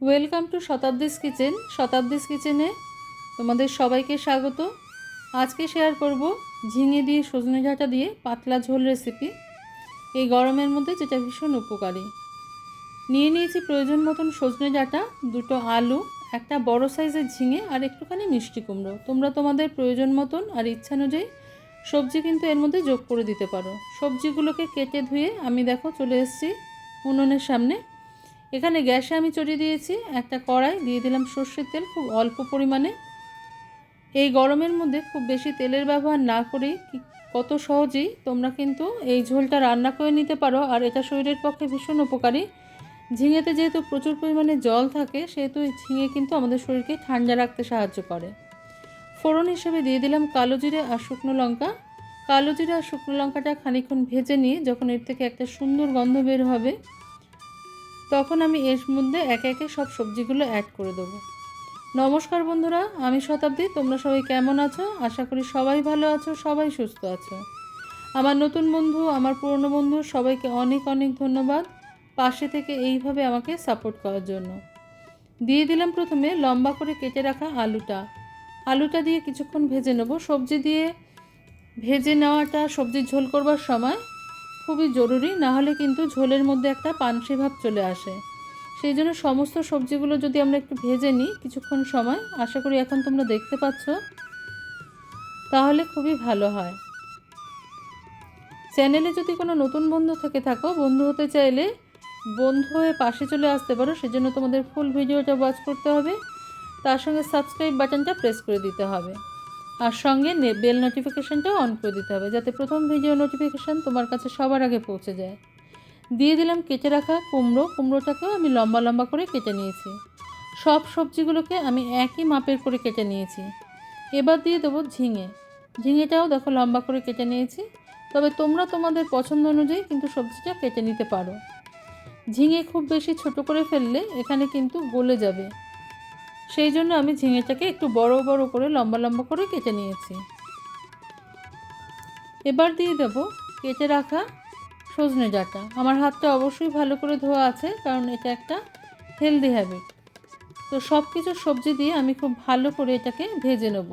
Welcome to Shatabdi's kitchen Shatabdi's কিচেনে তোমাদের সবাইকে স্বাগত। আজকে শেয়ার করব ঝিঙে দিয়ে সজনে ডাঁটা দিয়ে পাতলা ঝোল রেসিপি এই গরমের মধ্যে যেটা ভীষণ উপকারী। নিয়ে নিয়েছি প্রয়োজন মতন সজনে ডাঁটা, দুটো আলু, একটা বড় সাইজের ঝিঙে আর একটুখানি মিষ্টি কুমড়ো। তোমরা তোমাদের প্রয়োজন মতন আর ইচ্ছা অনুযায়ী সবজি কিন্তু এর মধ্যে যোগ করে দিতে পারো। সবজিগুলোকে কেটে ধুয়ে আমি দেখো চলে এসেছি উনুনের সামনে এখানে গ্যাসে আমি চড়িয়ে দিয়েছি একটা কড়াই, দিয়ে দিলাম সর্ষের তেল খুব অল্প পরিমাণে। এই গরমের মধ্যে খুব বেশি তেলের ব্যবহার না করেই কি- কত সহজেই তোমরা কিন্তু এই ঝোলটা রান্না করে নিতে পারো, আর এটা শরীরের পক্ষে ভীষণ উপকারী। ঝিঙেতে যেহেতু প্রচুর পরিমাণে জল থাকে, সেহেতু এই ঝিঙে কিন্তু আমাদের শরীরকে ঠান্ডা রাখতে সাহায্য করে। ফোড়ন হিসেবে দিয়ে দিলাম কালো জিরে আর শুকনো লঙ্কা। কালো জিরে আর শুকনো লঙ্কাটা খানিকক্ষণ ভেজে নিয়ে যখন এর থেকে একটা সুন্দর গন্ধ বের হবে তখন আমি এর মধ্যে একে একে সব সবজিগুলো অ্যাড করে দেবো। নমস্কার বন্ধুরা, আমি শতাব্দী, তোমরা সবাই কেমন আছো? আশা করি সবাই ভালো আছো, সবাই সুস্থ আছো। আমার নতুন বন্ধু, আমার পুরনো বন্ধু, সবাইকে অনেক অনেক ধন্যবাদ পাশে থেকে এইভাবে আমাকে সাপোর্ট করার জন্য। দিয়ে দিলাম প্রথমে লম্বা করে কেটে রাখা আলুটা। আলুটা দিয়ে কিছুক্ষণ ভেজে নেব। সবজি দিয়ে ভেজে নেওয়াটা সবজির ঝোল করবার সময় খুবই জরুরি না হলে কিন্তু ঝোলের মধ্যে একটা পানসি ভাব চলে আসে। সেই জন্য সমস্ত সবজিগুলো যদি আমরা একটু ভেজে নিই কিছুক্ষণ সময়, আশা করি এখন তোমরা দেখতে পাচ্ছ, তাহলে খুবই ভালো হয়। চ্যানেলে যদি কোনো নতুন বন্ধু থেকে থাকো, বন্ধু হতে চাইলে বন্ধু হয়ে পাশে চলে আসতে পারো, সেজন্য তোমাদের ফুল ভিডিওটা ওয়াচ করতে হবে। তার সঙ্গে সাবস্ক্রাইব বাটনটা প্রেস করে দিতে হবে। আর সঙ্গে বেল নোটিফিকেশানটাও অন করে দিতে হবে, যাতে প্রথম ভিডিও নোটিফিকেশান তোমার কাছে সবার আগে পৌঁছে যায়। দিয়ে দিলাম কেটে রাখা কুমড়ো, কুমড়োটাকেও আমি লম্বা লম্বা করে কেটে নিয়েছি। সব সবজিগুলোকে আমি একই মাপের করে কেটে নিয়েছি। এবার দিয়ে দেবো ঝিঙে। ঝিঙেটাও দেখো লম্বা করে কেটে নিয়েছি, তবে তোমরা তোমাদের পছন্দ অনুযায়ী কিন্তু সবজিটা কেটে নিতে পারো। ঝিঙে খুব বেশি ছোট করে ফেললে এখানে কিন্তু গলে যাবে। সেই জন্য আমি ঝিঙেটাকে একটু বড় বড় করে, লম্বা লম্বা করে কেটে নিয়েছি। এবার দিয়ে দেবো কেটে রাখা সজনে ডাঁটা। আমার হাতটা অবশ্যই ভালো করে ধোয়া আছে, কারণ এটা একটা হেলদি হ্যাবিট তো সব কিছু সবজি দিয়ে আমি খুব ভালো করে এটাকে ভেজে নেব।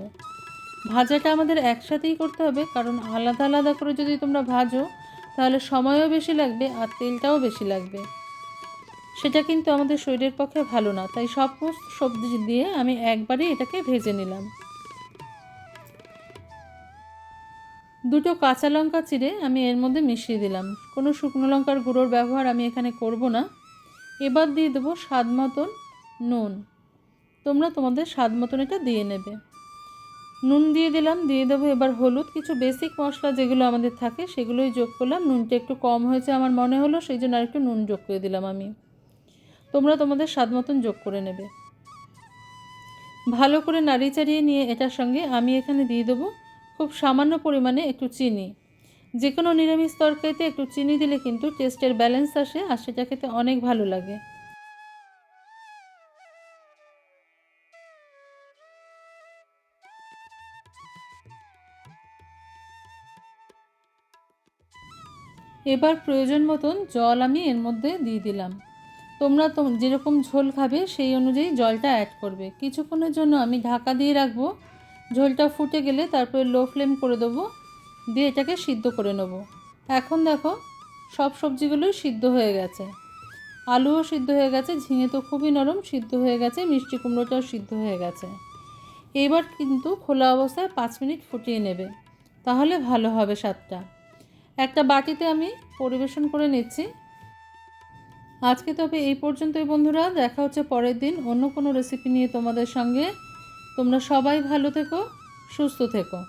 ভাজাটা আমাদের একসাথেই করতে হবে, কারণ আলাদা আলাদা করে যদি তোমরা ভাজো, তাহলে সময়ও বেশি লাগবে আর তেলটাও বেশি লাগবে। সেটা কিন্তু আমাদের শরীরের পক্ষে ভালো না। তাই সব সবজি দিয়ে আমি একবারই এটাকে ভেজে নিলাম। দুটো কাঁচা লঙ্কা চিড়ে আমি এর মধ্যে মিশিয়ে দিলাম। কোনো শুকনো লঙ্কার গুঁড়োর ব্যবহার আমি এখানে করব না। এবার দিয়ে দেবো স্বাদ মতন নুন। তোমরা তোমাদের স্বাদ মতন এটা দিয়ে নেবে। নুন দিয়ে দিলাম, দিয়ে দেবো এবার হলুদ। কিছু বেসিক মশলা যেগুলো আমাদের থাকে সেগুলোই যোগ করলাম। নুনটা একটু কম হয়েছে আমার মনে হলো, সেই জন্য আরেকটু নুন যোগ করে দিলাম আমি। তোমরা তোমাদের স্বাদ মতন যোগ করে নেবে। ভালো করে নাড়িয়ে চাড়িয়ে নিয়ে এটার সঙ্গে আমি এখানে দিয়ে দেবো খুব সামান্য পরিমাণে একটু চিনি। যে কোনো নিরামিষ তরকারিতে একটু চিনি দিলে কিন্তু টেস্টের ব্যালেন্স আসে আর সেটা খেতে অনেক ভালো লাগে। এবার প্রয়োজন মতন জল আমি এর মধ্যে দিয়ে দিলাম। তোমরা তো যেরকম ঝোল খাবে, সেই অনুযায়ী জলটা অ্যাড করবে। কিছুক্ষণের জন্য আমি ঢাকা দিয়ে রাখব। ঝোলটা ফুটে গেলে তারপরে লো ফ্লেম করে দেবো। দিয়ে এটাকে সিদ্ধ করে নেব। এখন দেখো, সব সবজিগুলোই সিদ্ধ হয়ে গেছে। আলুও সিদ্ধ হয়ে গেছে, ঝিঙে তো খুবই নরম, সিদ্ধ হয়ে গেছে, মিষ্টি কুমড়োটাও সিদ্ধ হয়ে গেছে। এবার কিন্তু খোলা অবস্থায় পাঁচ মিনিট ফুটিয়ে নেবে। তাহলে ভালো হবে স্বাদটা। একটা বাটিতে আমি পরিবেশন করে নিচ্ছি। আজকে তবে এই পর্যন্তই বন্ধুরা, দেখা হচ্ছে পরের দিন অন্য কোনো রেসিপি নিয়ে তোমাদের সঙ্গে। তোমরা সবাই ভালো থেকো, সুস্থ থেকো।